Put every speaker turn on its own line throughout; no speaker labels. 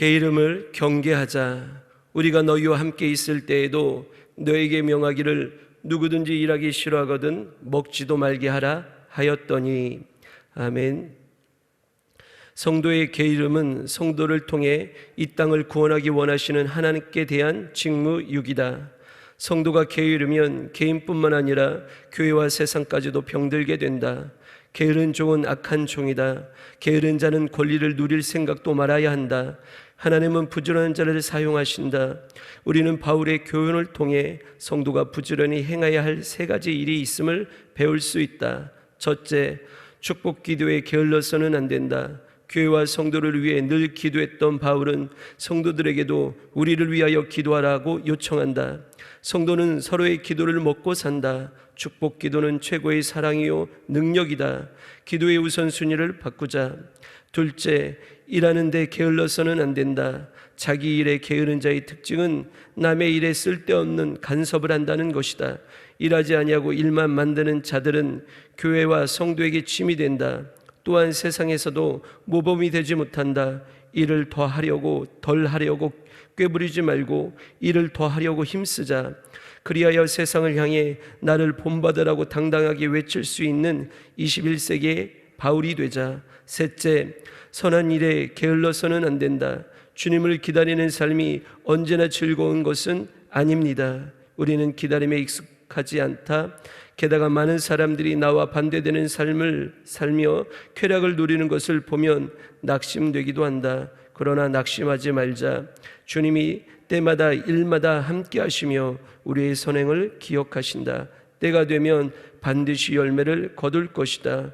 게으름을 경계하자. 우리가 너희와 함께 있을 때에도 너에게 명하기를 누구든지 일하기 싫어하거든 먹지도 말게 하라 하였더니 아멘. 성도의 게으름은 성도를 통해 이 땅을 구원하기 원하시는 하나님께 대한 직무유기다. 성도가 게으르면 개인뿐만 아니라 교회와 세상까지도 병들게 된다. 게으른 종은 악한 종이다. 게으른 자는 권리를 누릴 생각도 말아야 한다. 하나님은 부지런한 자를 사용하신다. 우리는 바울의 교훈을 통해 성도가 부지런히 행해야 할 세 가지 일이 있음을 배울 수 있다. 첫째, 축복 기도에 게을러서는 안 된다. 교회와 성도를 위해 늘 기도했던 바울은 성도들에게도 우리를 위하여 기도하라고 요청한다. 성도는 서로의 기도를 먹고 산다. 축복 기도는 최고의 사랑이요 능력이다. 기도의 우선순위를 바꾸자. 둘째, 일하는데 게을러서는 안 된다. 자기 일에 게으른 자의 특징은 남의 일에 쓸데없는 간섭을 한다는 것이다. 일하지 아니하고 일만 만드는 자들은 교회와 성도에게 침이 된다. 또한 세상에서도 모범이 되지 못한다. 일을 더 하려고 덜 하려고 꾀부리지 말고 일을 더 하려고 힘쓰자. 그리하여 세상을 향해 나를 본받으라고 당당하게 외칠 수 있는 21세기의 바울이 되자. 셋째, 선한 일에 게을러서는 안 된다. 주님을 기다리는 삶이 언제나 즐거운 것은 아닙니다. 우리는 기다림에 익숙하지 않다. 게다가 많은 사람들이 나와 반대되는 삶을 살며 쾌락을 누리는 것을 보면 낙심되기도 한다. 그러나 낙심하지 말자. 주님이 때마다 일마다 함께 하시며 우리의 선행을 기억하신다. 때가 되면 반드시 열매를 거둘 것이다.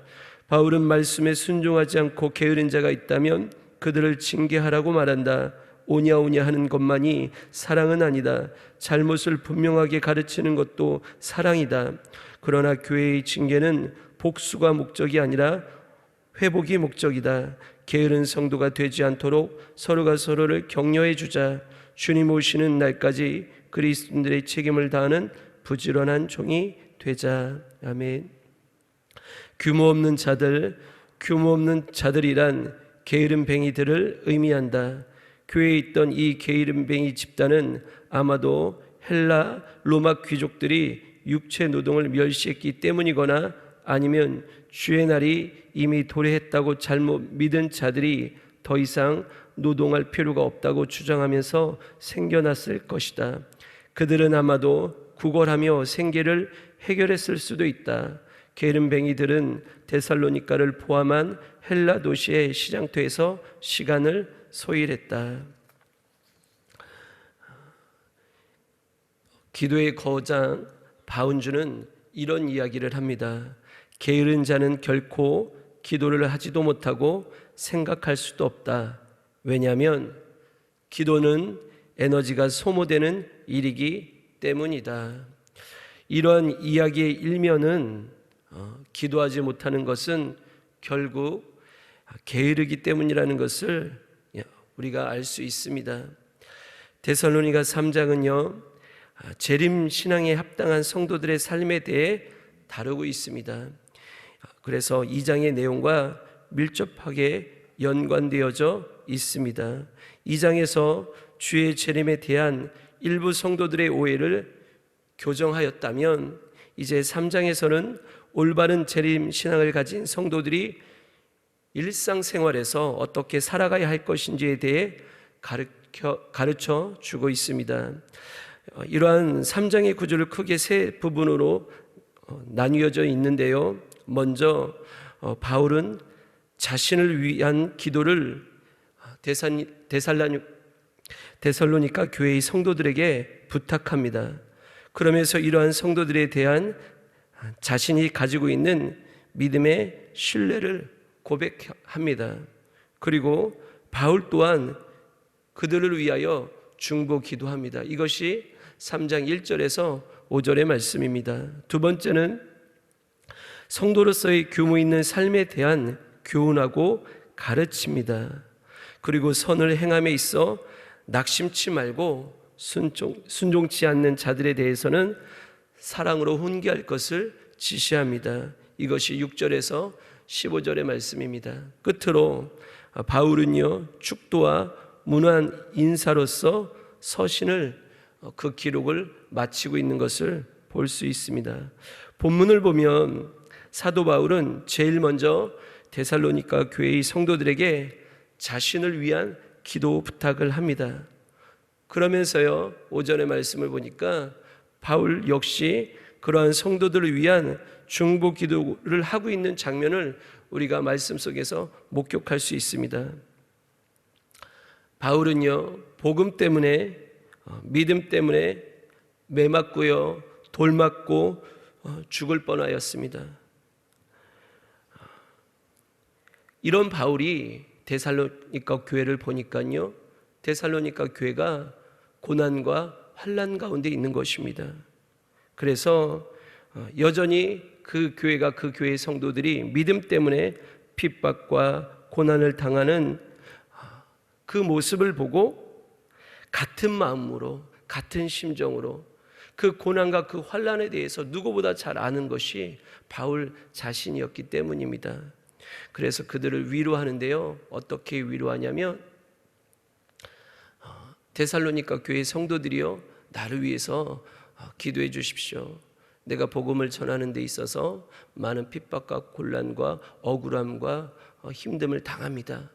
바울은 말씀에 순종하지 않고 게으른 자가 있다면 그들을 징계하라고 말한다. 오냐오냐 하는 것만이 사랑은 아니다. 잘못을 분명하게 가르치는 것도 사랑이다. 그러나 교회의 징계는 복수가 목적이 아니라 회복이 목적이다. 게으른 성도가 되지 않도록 서로가 서로를 격려해 주자. 주님 오시는 날까지 그리스도인들의 책임을 다하는 부지런한 종이 되자. 아멘. 규모 없는 자들, 규모 없는 자들이란 게으름뱅이들을 의미한다. 교회에 있던 이 게으름뱅이 집단은 아마도 헬라 로마 귀족들이 육체 노동을 멸시했기 때문이거나 아니면 주의 날이 이미 도래했다고 잘못 믿은 자들이 더 이상 노동할 필요가 없다고 주장하면서 생겨났을 것이다. 그들은 아마도 구걸하며 생계를 해결했을 수도 있다. 게으름뱅이들은 데살로니카를 포함한 헬라 도시의 시장터에서 시간을 소일했다. 기도의 거장 바운주는 이런 이야기를 합니다. 게으른 자는 결코 기도를 하지도 못하고 생각할 수도 없다. 왜냐하면 기도는 에너지가 소모되는 일이기 때문이다. 이러한 이야기의 일면은 어, 기도하지 못하는 것은 결국 게으르기 때문이라는 것을 우리가 알 수 있습니다. 데살로니가 3장은요. 재림 신앙에 합당한 성도들의 삶에 대해 다루고 있습니다. 그래서 2장의 내용과 밀접하게 연관되어져 있습니다. 2장에서 주의 재림에 대한 일부 성도들의 오해를 교정하였다면 이제 3장에서는 올바른 재림 신앙을 가진 성도들이 일상생활에서 어떻게 살아가야 할 것인지에 대해 가르쳐, 가르쳐 주고 있습니다. 어, 이러한 3장의 구조를 크게 세 부분으로 어, 나뉘어져 있는데요. 먼저 어, 바울은 자신을 위한 기도를 데산, 데살라니, 데살로니카 교회의 성도들에게 부탁합니다. 그러면서 이러한 성도들에 대한 자신이 가지고 있는 믿음의 신뢰를 고백합니다. 그리고 바울 또한 그들을 위하여 중보 기도합니다. 이것이 3장 1절에서 5절의 말씀입니다. 두 번째는 성도로서의 규모 있는 삶에 대한 교훈하고 가르칩니다. 그리고 선을 행함에 있어 낙심치 말고 순종, 순종치 않는 자들에 대해서는 사랑으로 훈계할 것을 지시합니다. 이것이 6절에서 15절의 말씀입니다. 끝으로 바울은요, 축도와 무난 인사로서 서신을 어, 그 기록을 마치고 있는 것을 볼 수 있습니다. 본문을 보면 사도 바울은 제일 먼저 데살로니가 교회의 성도들에게 자신을 위한 기도 부탁을 합니다. 그러면서요, 오전의 말씀을 보니까 바울 역시 그러한 성도들을 위한 중보 기도를 하고 있는 장면을 우리가 말씀 속에서 목격할 수 있습니다. 바울은요, 복음 때문에, 어, 믿음 때문에 매 맞고요, 돌 맞고 어, 죽을 뻔하였습니다. 이런 바울이 데살로니가 교회를 보니까요. 데살로니가 교회가 고난과 환란 가운데 있는 것입니다. 그래서 어, 여전히 그 교회가 그 교회의 성도들이 믿음 때문에 핍박과 고난을 당하는 어, 그 모습을 보고 같은 마음으로 같은 심정으로 그 고난과 그 환란에 대해서 누구보다 잘 아는 것이 바울 자신이었기 때문입니다. 그래서 그들을 위로하는데요. 어떻게 위로하냐면 어, 데살로니가 교회 성도들이요. 나를 위해서 어, 기도해 주십시오. 내가 복음을 전하는 데 있어서 많은 핍박과 곤란과 억울함과 어, 힘듦을 당합니다.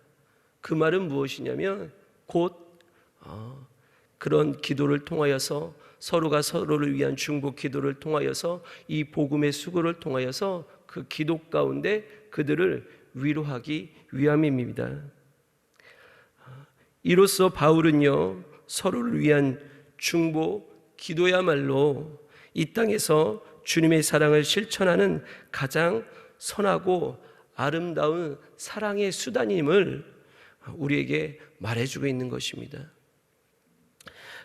그 말은 무엇이냐면 곧 그런 기도를 통하여서 서로가 서로를 위한 중보 기도를 통하여서 이 복음의 수고를 통하여서 그 기도 가운데 그들을 위로하기 위함입니다. 이로써 바울은요 서로를 위한 중보 기도야말로 이 땅에서 주님의 사랑을 실천하는 가장 선하고 아름다운 사랑의 수단임을 우리에게 말해주고 있는 것입니다.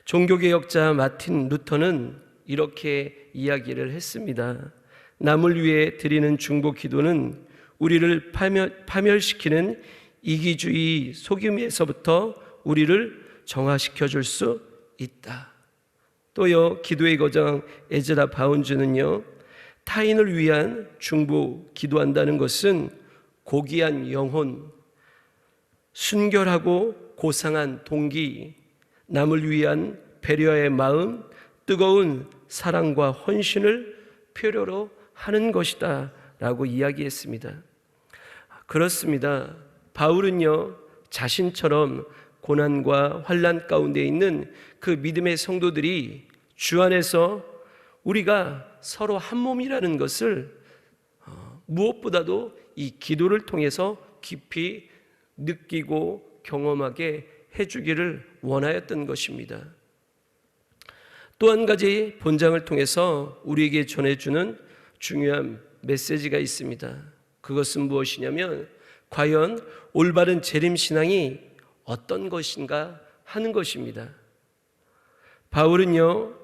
종교개혁자 마틴 루터는 이렇게 이야기를 했습니다. 남을 위해 드리는 중보 기도는 우리를 파멸, 파멸시키는 이기주의 속임에서부터 우리를 정화시켜 줄 수 있다. 또요, 기도의 거장 에즈라 바운즈는요, 타인을 위한 중보 기도한다는 것은 고귀한 영혼, 순결하고 고상한 동기, 남을 위한 배려의 마음, 뜨거운 사랑과 헌신을 표로로 하는 것이다. 라고 이야기했습니다. 그렇습니다. 바울은요, 자신처럼 고난과 환란 가운데 있는 그 믿음의 성도들이 주 안에서 우리가 서로 한 몸이라는 것을 어, 무엇보다도 이 기도를 통해서 깊이 느끼고 경험하게 해주기를 원하였던 것입니다. 또 한 가지 본장을 통해서 우리에게 전해주는 중요한 메시지가 있습니다. 그것은 무엇이냐면 과연 올바른 재림 신앙이 어떤 것인가 하는 것입니다. 바울은요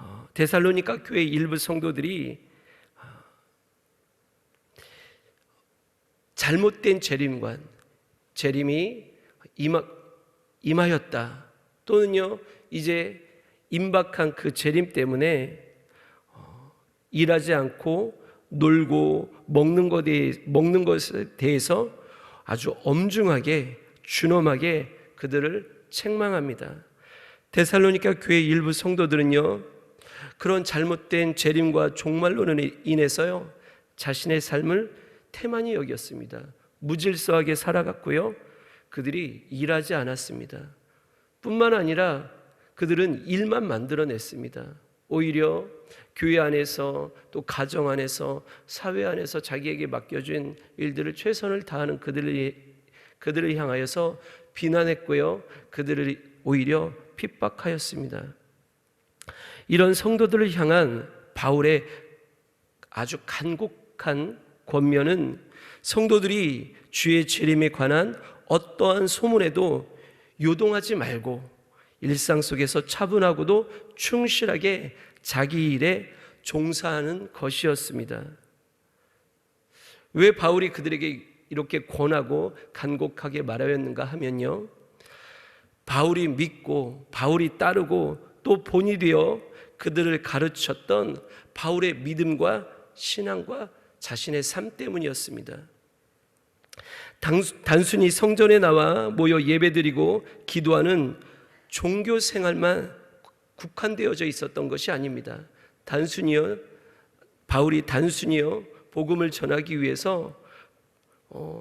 어, 데살로니가 교회 일부 성도들이 어, 잘못된 재림관 재림이 임하, 임하였다 또는요 이제 임박한 그 재림 때문에 어, 일하지 않고 놀고 먹는 것에 대해서 아주 엄중하게 준엄하게 그들을 책망합니다. 데살로니가 교회 일부 성도들은요. 그런 잘못된 재림과 종말론으로 인해서요. 자신의 삶을 태만히 여겼습니다. 무질서하게 살아갔고요. 그들이 일하지 않았습니다. 뿐만 아니라 그들은 일만 만들어냈습니다. 오히려 교회 안에서 또 가정 안에서 사회 안에서 자기에게 맡겨진 일들을 최선을 다하는 그들을 그들을 향하여서 비난했고요. 그들을 오히려 핍박하였습니다. 이런 성도들을 향한 바울의 아주 간곡한 권면은 성도들이 주의 재림에 관한 어떠한 소문에도 요동하지 말고 일상 속에서 차분하고도 충실하게 자기 일에 종사하는 것이었습니다. 왜 바울이 그들에게 이렇게 권하고 간곡하게 말하였는가 하면요. 바울이 믿고 바울이 따르고 또 본이 되어 그들을 가르쳤던 바울의 믿음과 신앙과 자신의 삶 때문이었습니다. 단- 단순히 성전에 나와 모여 예배드리고 기도하는 종교 생활만 국한되어져 있었던 것이 아닙니다. 단순히요 바울이 단순히요 복음을 전하기 위해서 어,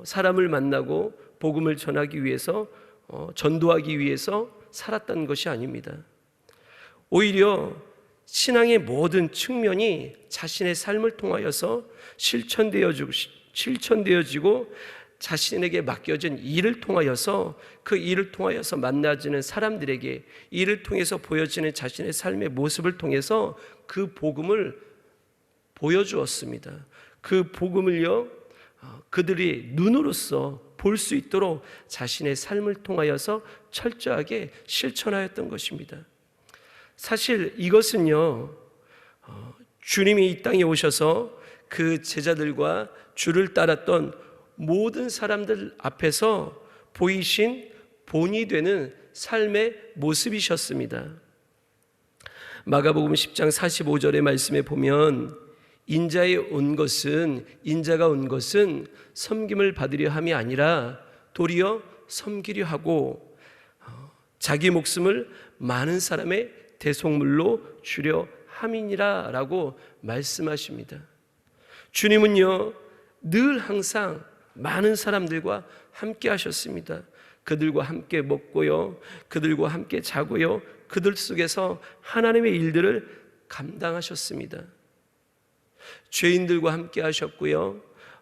사람을 만나고 복음을 전하기 위해서 어, 전도하기 위해서 살았던 것이 아닙니다. 오히려 신앙의 모든 측면이 자신의 삶을 통하여서 실천되어지고 실천되어지고 자신에게 맡겨진 일을 통하여서 그 일을 통하여서 만나지는 사람들에게 일을 통해서 보여지는 자신의 삶의 모습을 통해서 그 복음을 보여주었습니다. 그 복음을요 어, 그들이 눈으로서 볼 수 있도록 자신의 삶을 통하여서 철저하게 실천하였던 것입니다. 사실 이것은요, 어, 주님이 이 땅에 오셔서 그 제자들과 주를 따랐던 모든 사람들 앞에서 보이신 본이 되는 삶의 모습이셨습니다. 마가복음 10장 45절의 말씀에 보면 인자에 온 것은 인자가 온 것은 섬김을 받으려 함이 아니라 도리어 섬기려 하고 어, 자기 목숨을 많은 사람의 대속물로 주려 함이니라라고 말씀하십니다. 주님은요 늘 항상 많은 사람들과 함께 하셨습니다. 그들과 함께 먹고요, 그들과 함께 자고요, 그들 속에서 하나님의 일들을 감당하셨습니다. 죄인들과 함께 하셨고요.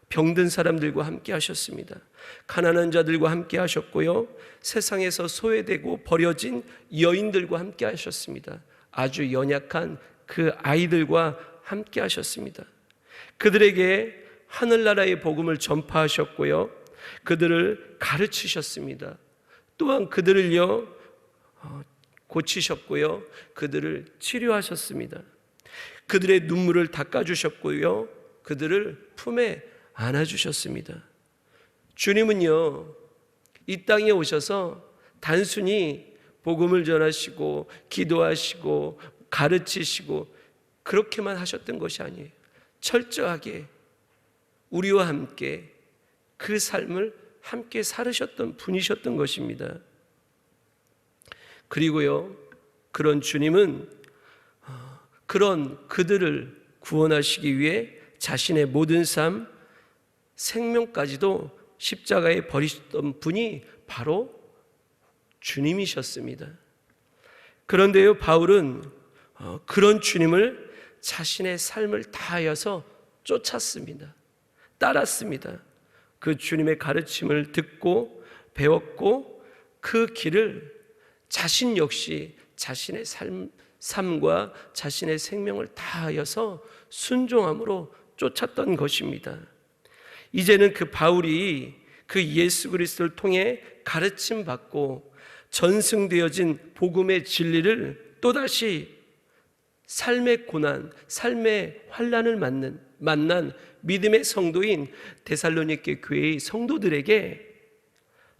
병든 사람들과 함께 하셨습니다. 가난한 자들과 함께 하셨고요. 세상에서 소외되고 버려진 여인들과 함께 하셨습니다. 아주 연약한 그 아이들과 함께 하셨습니다. 그들에게 하늘나라의 복음을 전파하셨고요. 그들을 가르치셨습니다. 또한 그들을요, 어, 고치셨고요. 그들을 치료하셨습니다. 그들의 눈물을 닦아주셨고요. 그들을 품에 안아주셨습니다. 주님은요, 이 땅에 오셔서 단순히 복음을 전하시고, 기도하시고, 가르치시고, 그렇게만 하셨던 것이 아니에요. 철저하게 우리와 함께 그 삶을 함께 살으셨던 분이셨던 것입니다. 그리고요, 그런 주님은 어, 그런 그들을 구원하시기 위해 자신의 모든 삶, 생명까지도 십자가에 버리셨던 분이 바로 주님이셨습니다. 그런데요, 바울은 어, 그런 주님을 자신의 삶을 다하여서 쫓았습니다. 따랐습니다. 그 주님의 가르침을 듣고 배웠고 그 길을 자신 역시 자신의 삶, 삶과 자신의 생명을 다하여서 순종함으로 쫓았던 것입니다. 이제는 그 바울이 그 예수 그리스도를 통해 가르침 받고 전승되어진 복음의 진리를 또다시 삶의 고난, 삶의 환란을 맞는 만난 믿음의 성도인 데살로니케 교회의 성도들에게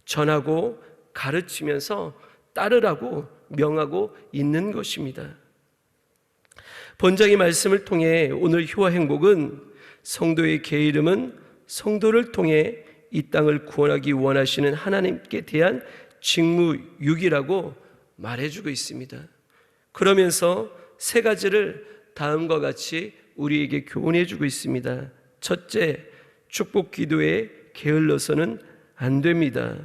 전하고 가르치면서 따르라고 명하고 있는 것입니다. 본장의 말씀을 통해 오늘 효와 행복은 성도의 개 이름은 성도를 통해 이 땅을 구원하기 원하시는 하나님께 대한 직무유기라고 말해주고 있습니다. 그러면서 세 가지를 다음과 같이 우리에게 교훈해주고 있습니다. 첫째, 축복 기도에 게을러서는 안 됩니다.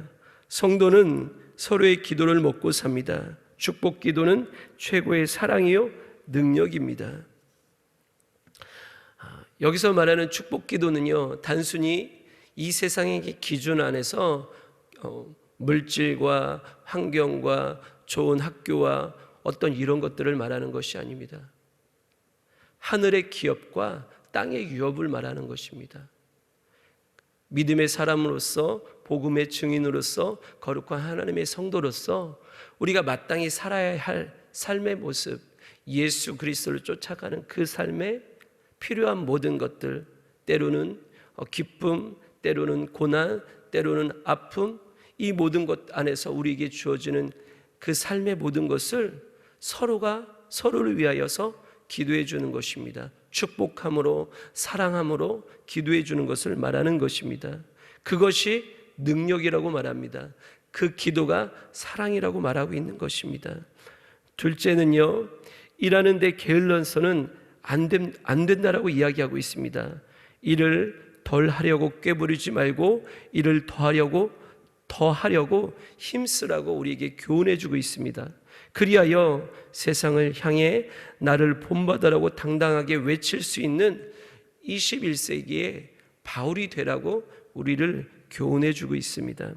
성도는 서로의 기도를 먹고 삽니다. 축복 기도는 최고의 사랑이요 능력입니다. 아, 여기서 말하는 축복 기도는요 단순히 이 세상의 기준 안에서 어, 물질과 환경과 좋은 학교와 어떤 이런 것들을 말하는 것이 아닙니다. 하늘의 기업과 땅의 유업을 말하는 것입니다. 믿음의 사람으로서 복음의 증인으로서 거룩한 하나님의 성도로서 우리가 마땅히 살아야 할 삶의 모습, 예수 그리스도를 쫓아가는 그 삶에 필요한 모든 것들, 때로는 어, 기쁨, 때로는 고난, 때로는 아픔, 이 모든 것 안에서 우리에게 주어지는 그 삶의 모든 것을 서로가 서로를 위하여서 기도해 주는 것입니다. 축복함으로 사랑함으로 기도해 주는 것을 말하는 것입니다. 그것이 능력이라고 말합니다. 그 기도가 사랑이라고 말하고 있는 것입니다. 둘째는요, 일하는데 게을러서는 안, 된, 안 된다라고 이야기하고 있습니다. 일을 덜 하려고 꾀부리지 말고 일을 더 하려고 더 하려고 힘쓰라고 우리에게 교훈해 주고 있습니다. 그리하여 세상을 향해 나를 본받아라고 당당하게 외칠 수 있는 21세기의 바울이 되라고 우리를 교훈해 주고 있습니다.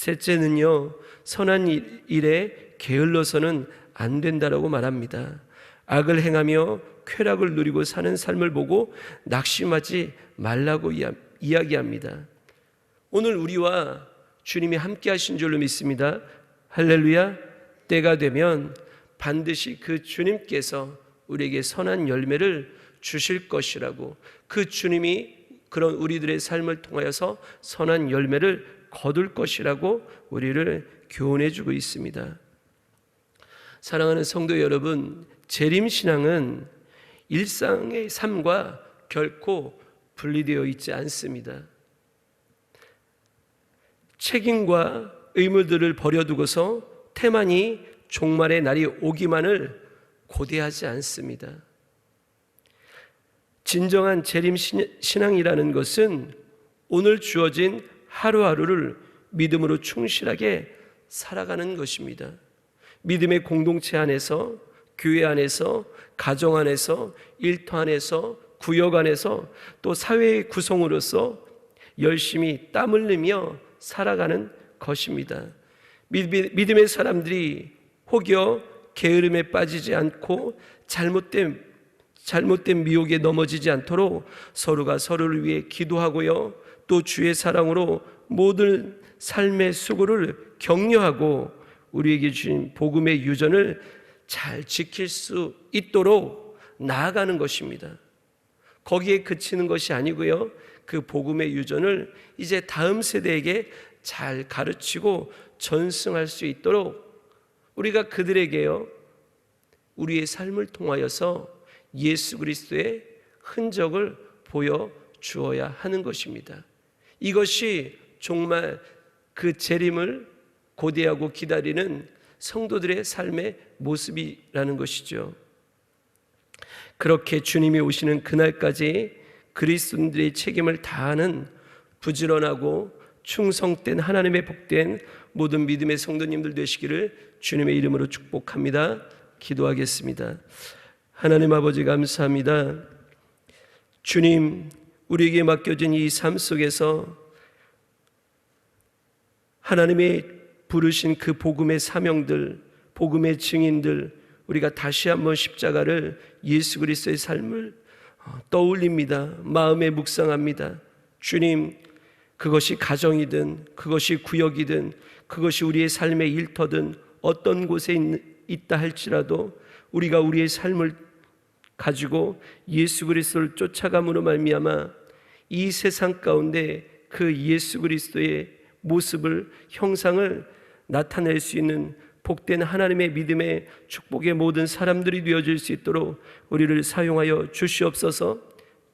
셋째는요, 선한 일- 일에 게을러서는 안 된다라고 말합니다. 악을 행하며 쾌락을 누리고 사는 삶을 보고 낙심하지 말라고 이야- 이야기합니다. 오늘 우리와 주님이 함께 하신 줄로 믿습니다. 할렐루야. 때가 되면 반드시 그 주님께서 우리에게 선한 열매를 주실 것이라고 그 주님이 그런 우리들의 삶을 통하여서 선한 열매를 거둘 것이라고 우리를 교훈해 주고 있습니다. 사랑하는 성도 여러분, 재림 신앙은 일상의 삶과 결코 분리되어 있지 않습니다. 책임과 의무들을 버려두고서 태만히 종말의 날이 오기만을 고대하지 않습니다. 진정한 재림 신- 신앙이라는 것은 오늘 주어진 하루하루를 믿음으로 충실하게 살아가는 것입니다. 믿음의 공동체 안에서, 교회 안에서, 가정 안에서, 일터 안에서, 구역 안에서 또 사회의 구성으로서 열심히 땀 흘리며 살아가는 것입니다. 믿- 믿음의 사람들이 혹여 게으름에 빠지지 않고 잘못된 잘못된 미혹에 넘어지지 않도록 서로가 서로를 위해 기도하고요. 또 주의 사랑으로 모든 삶의 수고를 격려하고 우리에게 주신 복음의 유전을 잘 지킬 수 있도록 나아가는 것입니다. 거기에 그치는 것이 아니고요. 그 복음의 유전을 이제 다음 세대에게 잘 가르치고 전승할 수 있도록 우리가 그들에게요. 우리의 삶을 통하여서 예수 그리스도의 흔적을 보여 주어야 하는 것입니다. 이것이 정말 그 재림을 고대하고 기다리는 성도들의 삶의 모습이라는 것이죠. 그렇게 주님이 오시는 그날까지 그리스도인들의 책임을 다하는 부지런하고 충성된 하나님의 복된 모든 믿음의 성도님들 되시기를 주님의 이름으로 축복합니다. 기도하겠습니다. 하나님 아버지 감사합니다. 주님, 우리에게 맡겨진 이 삶 속에서 하나님의 부르신 그 복음의 사명들, 복음의 증인들, 우리가 다시 한번 십자가를 예수 그리스도의 삶을 어, 떠올립니다. 마음에 묵상합니다. 주님, 그것이 가정이든, 그것이 구역이든, 그것이 우리의 삶의 일터든, 어떤 곳에 있, 있다 할지라도 우리가 우리의 삶을 가지고 예수 그리스도를 쫓아감으로 말미암아 이 세상 가운데 그 예수 그리스도의 모습을 형상을 나타낼 수 있는 복된 하나님의 믿음의 축복의 모든 사람들이 되어질 수 있도록 우리를 사용하여 주시옵소서.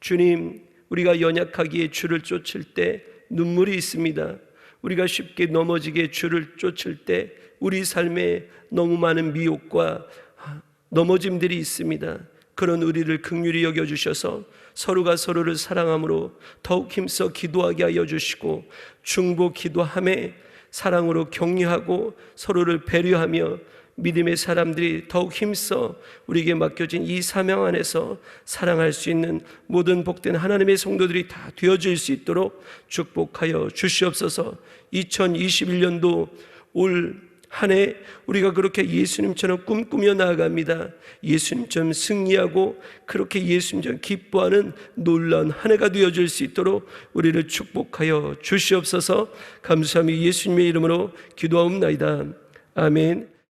주님, 우리가 연약하기에 주를 쫓을 때 눈물이 있습니다. 우리가 쉽게 넘어지게 주를 쫓을 때 우리 삶에 너무 많은 미혹과 넘어짐들이 있습니다. 그런 우리를 극률히 여겨 주셔서 서로가 서로를 사랑함으로 더욱 힘써 기도하게 하여 주시고 중보 기도함에 사랑으로 격려하고 서로를 배려하며 믿음의 사람들이 더욱 힘써 우리에게 맡겨진 이 사명 안에서 사랑할 수 있는 모든 복된 하나님의 성도들이 다 되어질 수 있도록 축복하여 주시옵소서. 2021년도 올 한 해 우리가 그렇게 예수님처럼 꿈꾸며 나아갑니다. 예수님처럼 승리하고 그렇게 예수님처럼 기뻐하는 놀라운 한 해가 되어질 수 있도록 우리를 축복하여 주시옵소서 감사함이 예수님의 이름으로 기도하옵나이다. 아멘.